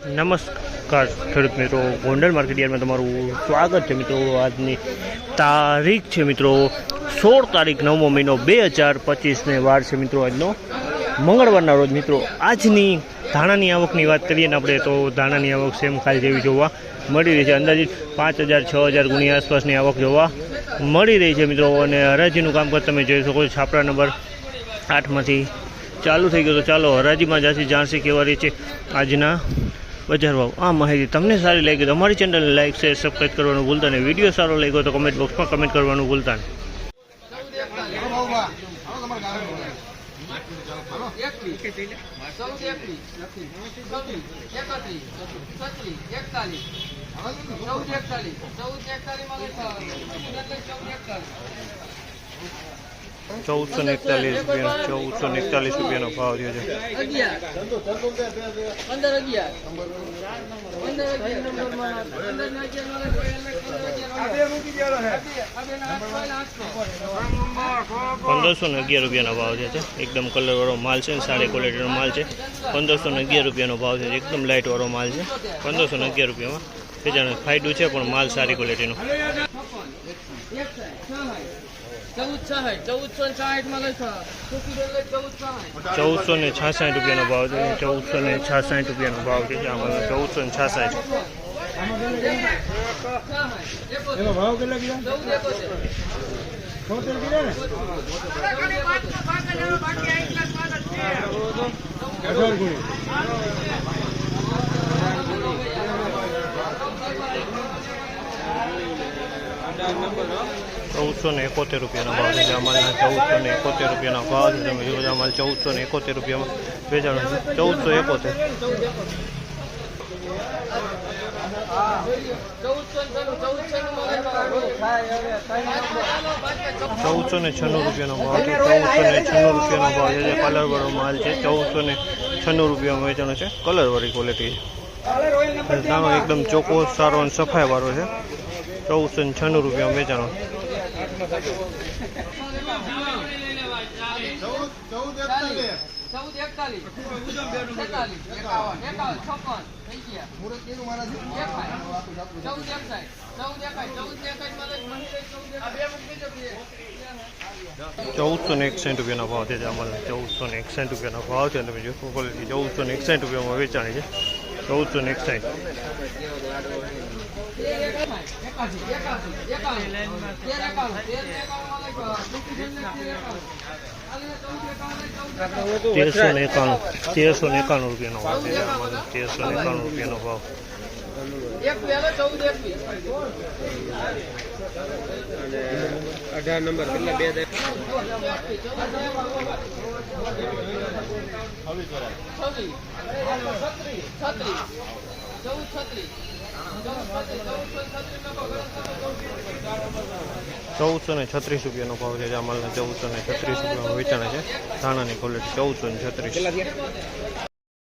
નમસ્કાર ખેડૂત મિત્રો, ગોંડલ માર્કેટ યાર્ડમાં તમારું સ્વાગત છે મિત્રો. આજની તારીખ છે મિત્રો, સોળ તારીખ નવમો મહિનો બે હજાર પચીસને વાર છે મિત્રો આજનો મંગળવારના રોજ. મિત્રો, આજની ધાણાની આવકની વાત કરીએ ને આપણે, તો ધાણાની આવક સેમ કાલ જેવી જોવા મળી રહી છે. અંદાજિત પાંચ હજાર, છ હજાર ગુણી આસપાસની આવક જોવા મળી રહી છે મિત્રો. અને હરાજીનું કામકાજ તમે જોઈ શકો છો. છાપરા નંબર આઠમાંથી ચાલુ થઈ ગયો તો ચાલો હરાજીમાં જાસી જાણશે કેવા રહી છે આજના બજાર ભાવ. આ માહિતી તમને સારી લાગી તો અમારી ચેનલને લાઈક, શેર સબસ્ક્રાઈબ કરવાનું ભૂલતા નહીં. વીડિયો સારો લાગ્યો તો કમેન્ટ બોક્સમાં કમેન્ટ કરવાનું ભૂલતા નહીં. ચૌદસો ને એકતાલીસ રૂપિયા ચૌદસો ને એકતાલીસ રૂપિયાનો ભાવ થયો છે. પંદરસો ને અગિયાર રૂપિયાનો ભાવ છે તે. એકદમ કલરવાળો માલ છે સારી ક્વોલિટીનો માલ છે. પંદરસો ને અગિયાર રૂપિયાનો ભાવ છે એકદમ લાઇટવાળો માલ છે. પંદરસો ને અગિયાર રૂપિયામાં. જાણે ફાયદો છે પણ માલ સારી ક્વોલિટીનો સાઠ ચૌદસો ને સાઠમાં લખો ચૌદસો ને છાસઠ રૂપિયાનો ભાવ છે ચૌદસો ને છાસઠ રૂપિયાનો ભાવ છે આમાં ચૌદસો ને છાસઠ. એનો ભાવ કેટલા કીધા? ચૌદસો ને એકોતેર રૂપિયાના ભાવ છે. અમાલના ચૌદસો ને એકોતેર રૂપિયાના ભાવ છે. તમે જોવો છો ચૌદસો ને એકોતેર રૂપિયામાં વેચાણ છે. ચૌદસો એકોતેર. ચૌદસો ને છન્નું રૂપિયાનો ભાવ છે. ચૌદસો ને છન્નું રૂપિયાનો ભાવ છે. જે કલરવાળો માલ છે. ચૌદસો ને છન્નું રૂપિયામાં વેચાણો છે. કલરવાળી ક્વોલિટી છે. એકદમ ચોખ્ખો, સારો અને સફાઈવાળો છે. ચૌદસો ને છન્નું રૂપિયામાં વેચાણો ચૌદ એકતાલીસ એકાવન. ચૌદસો ને એકસાઠ રૂપિયાનો ભાવ છે. અમારે ચૌદસો ને એકસાઠ રૂપિયાનો ભાવ છે તમે જો ક્વોલિટી ચૌદસો ને એકસાઠ રૂપિયામાં વેચાણી છે. ચૌદસો ને એકસાઠ. તેરસો ને એકાણું, તેરસો ને એકાણું રૂપિયાનો ભાવ તેરસો ને એકાણું રૂપિયાનો ભાવ. અઢાર નંબર, કેટલા? બે છત્રીસ ચૌદસો ને છત્રીસ રૂપિયાનો ભાવ છે જે અમારે ચૌદસો ને છત્રીસ રૂપિયામાં વેચાણે છે. ધાણાની ક્વોલિટી ચૌદસો ને છત્રીસ.